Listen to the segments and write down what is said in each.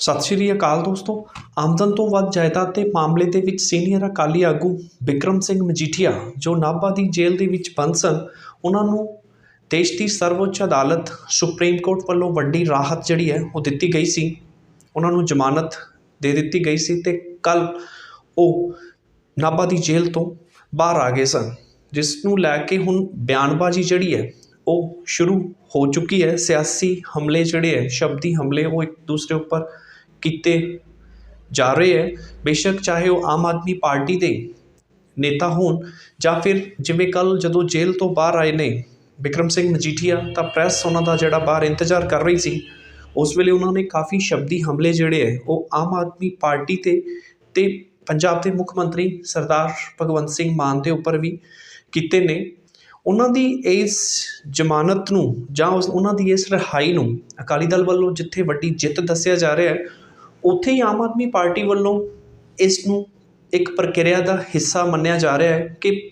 ਸਤਿ ਸ਼੍ਰੀ ਅਕਾਲ ਦੋਸਤੋ। ਆਮਦਨ ਤੋਂ ਵੱਧ ਜਾਇਦਾਦ ਦੇ ਮਾਮਲੇ ਦੇ ਵਿੱਚ ਸੀਨੀਅਰ ਅਕਾਲੀ ਆਗੂ ਬਿਕਰਮ ਸਿੰਘ ਮਜੀਠੀਆ, ਜੋ ਨਾਭਾ ਦੀ ਜੇਲ੍ਹ ਦੇ ਵਿੱਚ ਬੰਦ ਸਨ, ਉਹਨਾਂ ਨੂੰ ਦੇਸ਼ ਦੀ ਸਰਵਉੱਚ ਅਦਾਲਤ ਸੁਪਰੀਮ ਕੋਰਟ ਵੱਲੋਂ ਵੱਡੀ ਰਾਹਤ ਜਿਹੜੀ ਹੈ, ਉਹ ਦਿੱਤੀ ਗਈ ਸੀ। ਉਹਨਾਂ ਨੂੰ ਜ਼ਮਾਨਤ ਦੇ ਦਿੱਤੀ ਗਈ ਸੀ ਤੇ ਕੱਲ ਉਹ ਨਾਭਾ ਦੀ ਜੇਲ੍ਹ ਤੋਂ ਬਾਹਰ ਆ ਗਏ ਸਨ, ਜਿਸ ਨੂੰ ਲੈ ਕੇ ਹੁਣ ਬਿਆਨਬਾਜ਼ੀ ਜਿਹੜੀ ਹੈ, ਉਹ ਸ਼ੁਰੂ ਹੋ ਚੁੱਕੀ ਹੈ। ਸਿਆਸੀ ਹਮਲੇ ਜਿਹੜੇ ਹੈ, ਸ਼ਬਦੀ ਹਮਲੇ, ਉਹ ਇੱਕ ਦੂਸਰੇ ਉੱਪਰ ਕੀਤੇ ਜਾ ਰਹੇ ਹੈ। ਬੇਸ਼ੱਕ ਚਾਹੇ ਉਹ ਆਮ ਆਦਮੀ ਪਾਰਟੀ ਦੇ ਨੇਤਾ ਹੋਣ ਜਾਂ ਫਿਰ ਜਿਵੇਂ ਕੱਲ੍ਹ ਜਦੋਂ ਜੇਲ੍ਹ ਤੋਂ ਬਾਹਰ ਆਏ ਨੇ ਬਿਕਰਮ ਸਿੰਘ ਮਜੀਠੀਆ, ਤਾਂ ਪ੍ਰੈਸ ਉਹਨਾਂ ਦਾ ਜਿਹੜਾ ਬਾਹਰ ਇੰਤਜ਼ਾਰ ਕਰ ਰਹੀ ਸੀ, ਉਸ ਵੇਲੇ ਉਹਨਾਂ ਨੇ ਕਾਫੀ ਸ਼ਬਦੀ ਹਮਲੇ ਜਿਹੜੇ ਹੈ, ਉਹ ਆਮ ਆਦਮੀ ਪਾਰਟੀ ਤੇ ਅਤੇ ਪੰਜਾਬ ਦੇ ਮੁੱਖ ਮੰਤਰੀ ਸਰਦਾਰ ਭਗਵੰਤ ਸਿੰਘ ਮਾਨ ਦੇ ਉੱਪਰ ਵੀ ਕੀਤੇ ਨੇ। ਉਹਨਾਂ ਦੀ ਇਸ ਜ਼ਮਾਨਤ ਨੂੰ ਜਾਂ ਉਸ ਉਹਨਾਂ ਦੀ ਇਸ ਰਿਹਾਈ ਨੂੰ ਅਕਾਲੀ ਦਲ ਵੱਲੋਂ ਜਿੱਥੇ ਵੱਡੀ ਜਿੱਤ ਦੱਸਿਆ ਜਾ ਰਿਹਾ ਹੈ ਉੱਥੇ ਹੀ ਆਮ ਆਦਮੀ ਪਾਰਟੀ ਵੱਲੋਂ ਇਸ ਨੂੰ ਇੱਕ ਪ੍ਰਕਿਰਿਆ ਦਾ ਹਿੱਸਾ ਮੰਨਿਆ ਜਾ ਰਿਹਾ ਹੈ ਕਿ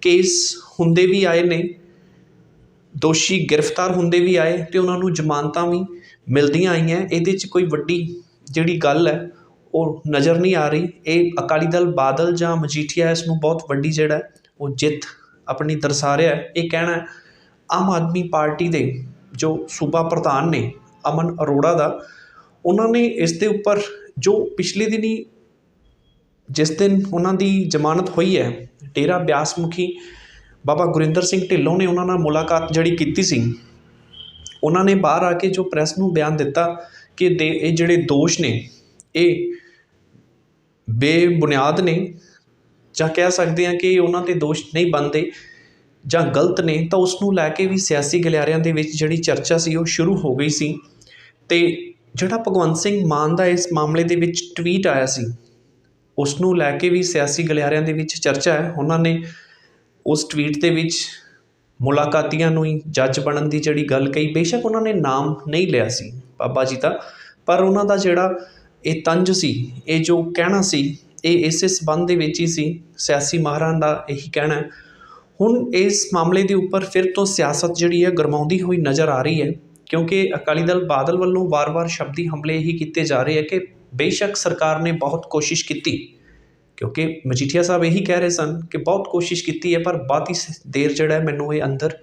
ਕੇਸ ਹੁੰਦੇ ਵੀ ਆਏ ਨੇ, ਦੋਸ਼ੀ ਗ੍ਰਿਫਤਾਰ ਹੁੰਦੇ ਵੀ ਆਏ ਤੇ ਉਹਨਾਂ ਨੂੰ ਜ਼ਮਾਨਤਾਂ ਵੀ ਮਿਲਦੀਆਂ ਆਈਆਂ। ਇਹਦੇ 'ਚ ਕੋਈ ਵੱਡੀ ਜਿਹੜੀ ਗੱਲ ਹੈ, ਉਹ ਨਜ਼ਰ ਨਹੀਂ ਆ ਰਹੀ। ਇਹ ਅਕਾਲੀ ਦਲ ਬਾਦਲ ਜਾਂ ਮਜੀਠੀਆ ਇਸ ਨੂੰ ਬਹੁਤ ਵੱਡੀ ਜਿਹੜਾ ਉਹ ਜਿੱਤ ਆਪਣੀ ਦਰਸਾ ਰਿਹਾ ਇਹ ਕਹਿਣਾ ਆਮ ਆਦਮੀ ਪਾਰਟੀ ਦੇ ਜੋ ਸੂਬਾ ਪ੍ਰਧਾਨ ਨੇ ਅਮਨ ਅਰੋੜਾ ਦਾ ਉਹਨਾਂ ਨੇ ਇਸ ਦੇ ਉੱਪਰ ਜੋ ਪਿਛਲੇ ਦਿਨੀ ਜਿਸ ਦਿਨ ਉਹਨਾਂ ਦੀ ਜ਼ਮਾਨਤ ਹੋਈ ਹੈ, ਡੇਰਾ ਬਿਆਸ ਮੁਖੀ ਬਾਬਾ ਗੁਰਿੰਦਰ ਸਿੰਘ ਢਿੱਲੋਂ ਨੇ ਉਹਨਾਂ ਨਾਲ ਮੁਲਾਕਾਤ ਜਿਹੜੀ ਕੀਤੀ ਸੀ, ਉਹਨਾਂ ਨੇ ਬਾਹਰ ਆ ਕੇ ਜੋ ਪ੍ਰੈਸ ਨੂੰ ਬਿਆਨ ਦਿੱਤਾ ਕਿ ਦੇ ਇਹ ਜਿਹੜੇ ਦੋਸ਼ ਨੇ, ਇਹ ਬੇਬੁਨਿਆਦ ਨੇ ਜਾਂ ਕਹਿ ਸਕਦੇ ਹਾਂ ਕਿ ਉਹਨਾਂ ਤੇ ਦੋਸ਼ ਨਹੀਂ ਬਣਦੇ ਜਾਂ ਗਲਤ ਨੇ, ਤਾਂ ਉਸ ਨੂੰ ਲੈ ਕੇ ਵੀ ਸਿਆਸੀ ਗਲਿਆਰਿਆਂ ਦੇ ਵਿੱਚ ਜਿਹੜੀ ਚਰਚਾ ਸੀ ਉਹ ਸ਼ੁਰੂ ਹੋ ਗਈ ਸੀ ਤੇ ਜਿਹੜਾ ਭਗਵੰਤ ਸਿੰਘ ਮਾਨ ਦਾ ਇਸ ਮਾਮਲੇ ਦੇ ਵਿੱਚ ਟਵੀਟ ਆਇਆ ਸੀ ਉਸ ਨੂੰ ਲੈ ਕੇ ਵੀ ਸਿਆਸੀ ਗਲਿਆਰਿਆਂ ਦੇ ਵਿੱਚ ਚਰਚਾ ਹੈ। ਉਹਨਾਂ ਨੇ ਉਸ ਟਵੀਟ ਦੇ ਵਿੱਚ ਮੁਲਾਕਾਤੀਆਂ ਨੂੰ ਹੀ ਜੱਜ ਬਣਨ ਦੀ ਜਿਹੜੀ ਗੱਲ ਕਹੀ, ਬੇਸ਼ੱਕ ਉਹਨਾਂ ਨੇ ਨਾਮ ਨਹੀਂ ਲਿਆ ਸੀ ਬਾਬਾ ਜੀ ਦਾ, ਪਰ ਉਹਨਾਂ ਦਾ ਜਿਹੜਾ ਇਹ ਤੰਜ ਸੀ, ਇਹ ਜੋ ਕਹਿਣਾ ਸੀ, ਇਹ ਇਸੇ ਸਬੰਧ ਦੇ ਵਿੱਚ ਹੀ ਸੀ, ਸਿਆਸੀ ਮਾਹਰਾਂ ਦਾ ਇਹੀ ਕਹਿਣਾ ਹੁਣ ਇਸ ਮਾਮਲੇ ਦੇ ਉੱਪਰ ਫਿਰ ਤੋਂ ਸਿਆਸਤ ਜਿਹੜੀ ਹੈ ਗਰਮਾਉਂਦੀ ਹੋਈ ਨਜ਼ਰ ਆ ਰਹੀ ਹੈ। ਕਿਉਂਕਿ ਅਕਾਲੀ ਦਲ ਬਾਦਲ ਵੱਲੋਂ ਵਾਰ-ਵਾਰ ਸ਼ਬਦੀ ਹਮਲੇ ਇਹੀ ਕੀਤੇ ਜਾ ਰਹੇ ਹੈ ਕਿ ਬੇਸ਼ੱਕ ਸਰਕਾਰ ਨੇ ਬਹੁਤ ਕੋਸ਼ਿਸ਼ ਕੀਤੀ। ਕਿਉਂਕਿ ਮਜੀਠੀਆ ਸਾਹਿਬ ਇਹੀ ਕਹਿ ਰਹੇ ਸਨ ਕਿ ਬਹੁਤ ਕੋਸ਼ਿਸ਼ ਕੀਤੀ ਹੈ, ਪਰ ਬਾਤੀ ਦੇਰ ਜਿਹੜਾ ਮੈਨੂੰ ਇਹ ਅੰਦਰ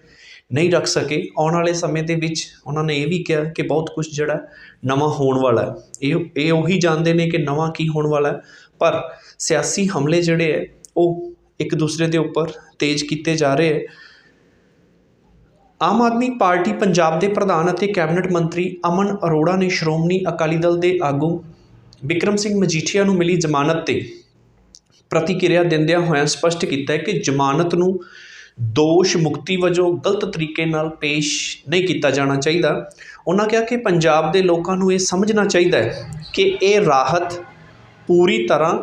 ਨਹੀਂ ਰੱਖ ਸਕੇ। ਆਉਣ ਵਾਲੇ ਸਮੇਂ ਦੇ ਵਿੱਚ ਉਹਨਾਂ ਨੇ ਇਹ ਵੀ ਕਿਹਾ ਕਿ ਬਹੁਤ ਕੁਝ ਜਿਹੜਾ ਨਵਾਂ ਹੋਣ ਵਾਲਾ ਹੈ। ਇਹ ਇਹ ਉਹੀ ਜਾਣਦੇ ਨੇ ਕਿ ਨਵਾਂ ਕੀ ਹੋਣ ਵਾਲਾ ਹੈ। ਪਰ ਸਿਆਸੀ ਹਮਲੇ ਜਿਹੜੇ ਹੈ, ਉਹ ਇੱਕ ਦੂਸਰੇ ਦੇ ਉੱਪਰ ਤੇਜ਼ ਕੀਤੇ ਜਾ ਰਹੇ ਹੈ। ਆਮ ਆਦਮੀ ਪਾਰਟੀ ਪੰਜਾਬ ਦੇ ਪ੍ਰਧਾਨ ਅਤੇ ਕੈਬਨਿਟ ਮੰਤਰੀ ਅਮਨ ਅਰੋੜਾ ਨੇ ਸ਼੍ਰੋਮਣੀ ਅਕਾਲੀ ਦਲ ਦੇ ਆਗੂ ਵਿਕਰਮ ਸਿੰਘ ਮਜੀਠੀਆ ਨੂੰ ਮਿਲੀ ਜ਼ਮਾਨਤ ਤੇ ਪ੍ਰਤੀਕਿਰਿਆ ਦਿੰਦਿਆਂ ਹੋਇਆਂ ਸਪਸ਼ਟ ਕੀਤਾ ਹੈ ਕਿ ਜ਼ਮਾਨਤ ਨੂੰ ਦੋਸ਼ ਮੁਕਤੀ ਵਜੋਂ ਗਲਤ ਤਰੀਕੇ ਨਾਲ ਪੇਸ਼ ਨਹੀਂ ਕੀਤਾ ਜਾਣਾ ਚਾਹੀਦਾ। ਉਹਨਾਂ ਕਿਹਾ ਕਿ ਪੰਜਾਬ ਦੇ ਲੋਕਾਂ ਨੂੰ ਇਹ ਸਮਝਣਾ ਚਾਹੀਦਾ ਹੈ ਕਿ ਇਹ ਰਾਹਤ ਪੂਰੀ ਤਰ੍ਹਾਂ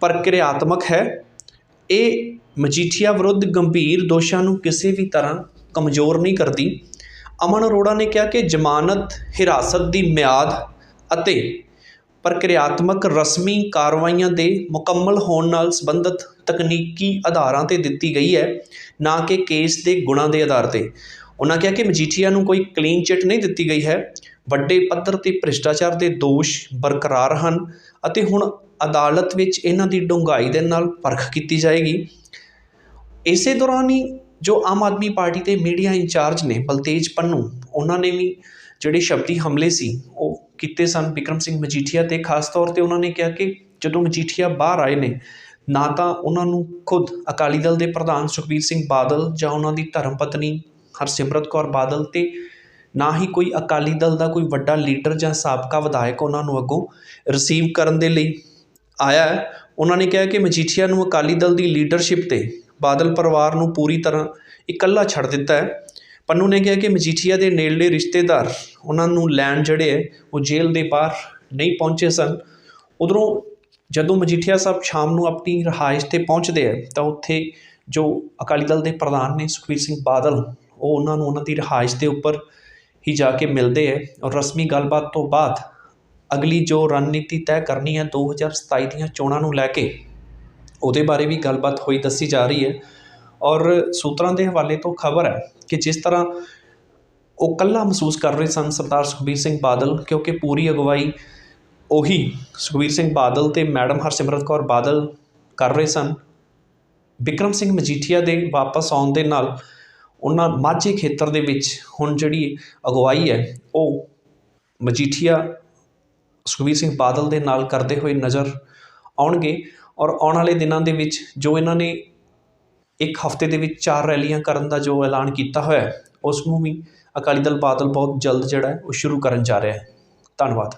ਪ੍ਰਕਿਰਿਆਤਮਕ ਹੈ। ਇਹ ਮਜੀਠੀਆ ਵਿਰੁੱਧ ਗੰਭੀਰ ਦੋਸ਼ਾਂ ਨੂੰ ਕਿਸੇ ਵੀ ਤਰ੍ਹਾਂ ਕਮਜ਼ੋਰ ਨਹੀਂ ਕਰਦੀ। ਅਮਨ ਅਰੋੜਾ ਨੇ ਕਿਹਾ ਕਿ ਜ਼ਮਾਨਤ, ਹਿਰਾਸਤ ਦੀ ਮਿਆਦ ਅਤੇ ਪ੍ਰਕਿਰਿਆਤਮਕ ਰਸਮੀ ਕਾਰਵਾਈਆਂ ਦੇ ਮੁਕੰਮਲ ਹੋਣ ਨਾਲ ਸੰਬੰਧਿਤ ਤਕਨੀਕੀ ਆਧਾਰਾਂ ਤੇ ਦਿੱਤੀ ਗਈ ਹੈ, ਨਾ ਕਿ ਕੇਸ ਦੇ ਗੁਣਾਂ ਦੇ ਆਧਾਰ ਤੇ। ਉਹਨਾਂ ਕਿਹਾ ਕਿ ਮਜੀਠੀਆ ਨੂੰ ਕੋਈ ਕਲੀਨ ਚਿੱਟ ਨਹੀਂ ਦਿੱਤੀ ਗਈ ਹੈ। ਵੱਡੇ ਪੱਧਰ ਤੇ ਭ੍ਰਿਸ਼ਟਾਚਾਰ ਦੇ ਦੋਸ਼ ਬਰਕਰਾਰ ਹਨ ਅਤੇ ਹੁਣ ਅਦਾਲਤ ਵਿੱਚ ਇਹਨਾਂ ਦੀ ਡੂੰਘਾਈ ਦੇ ਨਾਲ ਪਰਖ ਕੀਤੀ ਜਾਏਗੀ। ਇਸੇ ਦੌਰਾਨ ਹੀ ਜੋ ਆਮ ਆਦਮੀ ਪਾਰਟੀ ਦੇ ਮੀਡੀਆ ਇੰਚਾਰਜ ਨੇ, ਬਲਤੇਜ ਪੰਨੂ, ਉਹਨਾਂ ਨੇ ਵੀ ਜਿਹੜੇ ਸ਼ਬਦੀ ਹਮਲੇ ਸੀ, ਉਹ ਕੀਤੇ ਸਨ ਬਿਕਰਮ ਸਿੰਘ ਮਜੀਠੀਆ ਤੇ, ਖਾਸ ਤੌਰ ਤੇ ਉਹਨਾਂ ਨੇ ਕਿਹਾ ਕਿ ਜਦੋਂ ਮਜੀਠੀਆ ਬਾਹਰ ਆਏ ਨੇ, ਨਾ ਤਾਂ ਉਹਨਾਂ ਨੂੰ ਖੁਦ ਅਕਾਲੀ ਦਲ ਦੇ ਪ੍ਰਧਾਨ ਸੁਖਬੀਰ ਸਿੰਘ ਬਾਦਲ ਜਾਂ ਉਹਨਾਂ ਦੀ ਧਰਮ ਪਤਨੀ ਹਰਸਿਮਰਤ ਕੌਰ ਬਾਦਲ ਤੇ ਨਾ ਹੀ ਕੋਈ ਅਕਾਲੀ ਦਲ ਦਾ ਕੋਈ ਵੱਡਾ ਲੀਡਰ ਜਾਂ ਸਾਬਕਾ ਵਿਧਾਇਕ ਉਹਨਾਂ ਨੂੰ ਅੱਗੋਂ ਰਿਸੀਵ ਕਰਨ ਦੇ ਲਈ ਆਇਆ ਹੈ। ਉਹਨਾਂ ਨੇ ਕਿਹਾ ਕਿ ਮਜੀਠੀਆ ਨੂੰ ਅਕਾਲੀ ਦਲ ਦੀ ਲੀਡਰਸ਼ਿਪ ਤੇ ਬਾਦਲ ਪਰਿਵਾਰ ਨੂੰ ਪੂਰੀ ਤਰ੍ਹਾਂ ਇਕੱਲਾ ਛੱਡ ਦਿੱਤਾ ਹੈ। ਪੰਨੂ ਨੇ ਕਿਹਾ ਕਿ ਮਜੀਠੀਆ ਦੇ ਨੇੜਲੇ ਰਿਸ਼ਤੇਦਾਰ, ਉਹਨਾਂ ਨੂੰ ਲੈਣ ਜਿਹੜੇ ਹੈ, ਉਹ ਜੇਲ੍ਹ ਦੇ ਬਾਹਰ ਨਹੀਂ ਪਹੁੰਚੇ ਸਨ। ਉਧਰੋਂ ਜਦੋਂ ਮਜੀਠੀਆ ਸਾਹਿਬ ਸ਼ਾਮ ਨੂੰ ਆਪਣੀ ਰਹਾਇਸ਼ ਤੇ ਪਹੁੰਚਦੇ ਹੈ, ਤਾਂ ਉੱਥੇ ਜੋ ਅਕਾਲੀ ਦਲ ਦੇ ਪ੍ਰਧਾਨ ਨੇ ਸੁਖਬੀਰ ਸਿੰਘ ਬਾਦਲ, ਉਹ ਉਹਨਾਂ ਨੂੰ ਉਹਨਾਂ ਦੀ ਰਹਾਇਸ਼ ਦੇ ਉੱਪਰ ਹੀ ਜਾ ਕੇ ਮਿਲਦੇ ਹੈ ਔਰ ਰਸਮੀ ਗੱਲਬਾਤ ਤੋਂ ਬਾਅਦ ਅਗਲੀ ਜੋ ਰਣਨੀਤੀ ਤੈਅ ਕਰਨੀ ਹੈ 2027 ਦੀਆਂ ਚੋਣਾਂ ਨੂੰ ਲੈ ਕੇ ਉਹਦੇ ਬਾਰੇ ਵੀ ਗੱਲਬਾਤ ਹੋਈ, ਦੱਸੀ ਜਾ ਰਹੀ ਹੈ। ਔਰ ਸੂਤਰਾਂ ਦੇ ਹਵਾਲੇ ਤੋਂ ਖਬਰ ਹੈ ਕਿ ਜਿਸ ਤਰ੍ਹਾਂ ਉਹ ਇਕੱਲਾ ਮਹਿਸੂਸ ਕਰ ਰਹੇ ਸਨ ਸਰਦਾਰ ਸੁਖਬੀਰ ਸਿੰਘ ਬਾਦਲ, ਕਿਉਂਕਿ ਪੂਰੀ ਅਗਵਾਈ ਉਹੀ ਸੁਖਬੀਰ ਸਿੰਘ ਬਾਦਲ ਤੇ ਮੈਡਮ ਹਰਸਿਮਰਤ ਕੌਰ ਬਾਦਲ ਕਰ ਰਹੇ ਸਨ। ਵਿਕਰਮ ਸਿੰਘ ਮਜੀਠੀਆ ਦੇ ਵਾਪਸ ਆਉਣ ਦੇ ਨਾਲ ਉਹਨਾਂ ਮਾਝੇ ਖੇਤਰ ਦੇ ਵਿੱਚ ਹੁਣ ਜਿਹੜੀ ਅਗਵਾਈ ਹੈ, ਉਹ ਮਜੀਠੀਆ ਸੁਖਬੀਰ ਸਿੰਘ ਬਾਦਲ ਦੇ ਨਾਲ ਕਰਦੇ ਹੋਏ ਨਜ਼ਰ ਆਉਣਗੇ। ਔਰ ਆਉਣ ਵਾਲੇ ਦਿਨਾਂ ਦੇ ਵਿੱਚ ਜੋ ਇਹਨਾਂ ਨੇ ਇੱਕ ਹਫ਼ਤੇ ਦੇ ਵਿੱਚ ਚਾਰ ਰੈਲੀਆਂ ਕਰਨ ਦਾ ਜੋ ਐਲਾਨ ਕੀਤਾ ਹੋਇਆ ਉਸ ਨੂੰ ਵੀ ਅਕਾਲੀ ਦਲ ਬਾਦਲ ਬਹੁਤ ਜਲਦ ਜਿਹੜਾ ਉਹ ਸ਼ੁਰੂ ਕਰਨ ਜਾ ਰਿਹਾ ਹੈ। ਧੰਨਵਾਦ।